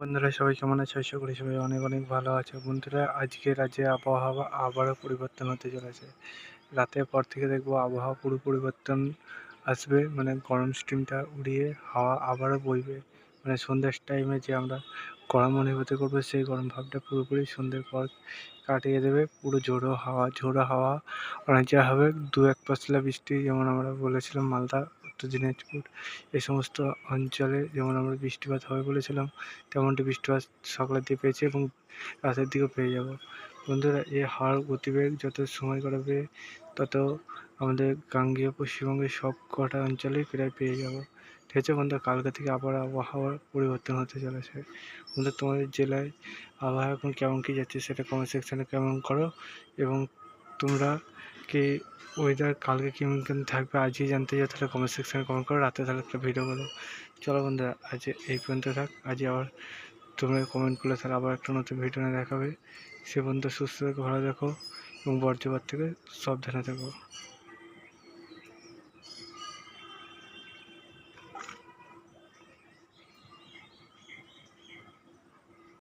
বন্ধুরা, সবাই কেমন আছে? আশা করি সবাই অনেক অনেক ভালো আছে। বন্ধুরা আজকে রাজ্যে আবহাওয়া আবারও পরিবর্তন হতে চলেছে। রাতের পর থেকে দেখব আবহাওয়া পুরো পরিবর্তন আসবে। মানে গরম স্টিমটা উড়িয়ে হাওয়া আবারও বইবে। মানে সন্ধ্যার টাইমে যে আমরা গরম অনুভূতি করব, সেই গরম ভাবটা পুরোপুরি সন্ধ্যের পর কাটিয়ে দেবে। পুরো ঝোড়ো হাওয়া ঝোড়ো হাওয়া, অনেক যা হবে। দু এক পশলা বৃষ্টি, যেমন আমরা বলেছিলাম মালদা উত্তর দিনাজপুর। এই সমস্ত অঞ্চলে যেমন আমরা বৃষ্টিপাত হবে বলেছিলাম, তেমনটি বৃষ্টিপাত সকালের দিকে পেয়েছি এবং রাতের দিকেও পেয়ে যাব। বন্ধুরা এই হাওয়ার গতিবেগ যত সময় কাটাবে তত আমাদের গাঙ্গেয় পশ্চিমবঙ্গের সব কটা অঞ্চলেই প্রায় পেয়ে যাব। ঠিক আছে বন্ধুরা, কালকে থেকে আবার আবহাওয়ার পরিবর্তন হতে চলেছে। বন্ধু তোমাদের জেলায় আবহাওয়া এখন কেমন কী যাচ্ছে সেটা কমেন্ট সেকশানে কেমন করো এবং তোমরা কি ওয়েদার কালকে কেমন কেমন থাকবে আজই জানতে চাই তাহলে কমেন্ট সেকশানে কমেন্ট করো, রাতে তাহলে একটা ভিডিও করো চলো বন্ধুরা, আজ এই পর্যন্ত থাক, আজ আবার তোমরা কমেন্ট করলে তাহলে আবার একটা নতুন ভিডিও নিয়ে দেখাবে সে পর্যন্ত সুস্থ থেকো, ভালো দেখো এবং বর্জ্যপাত থেকে সাবধানে থেকো।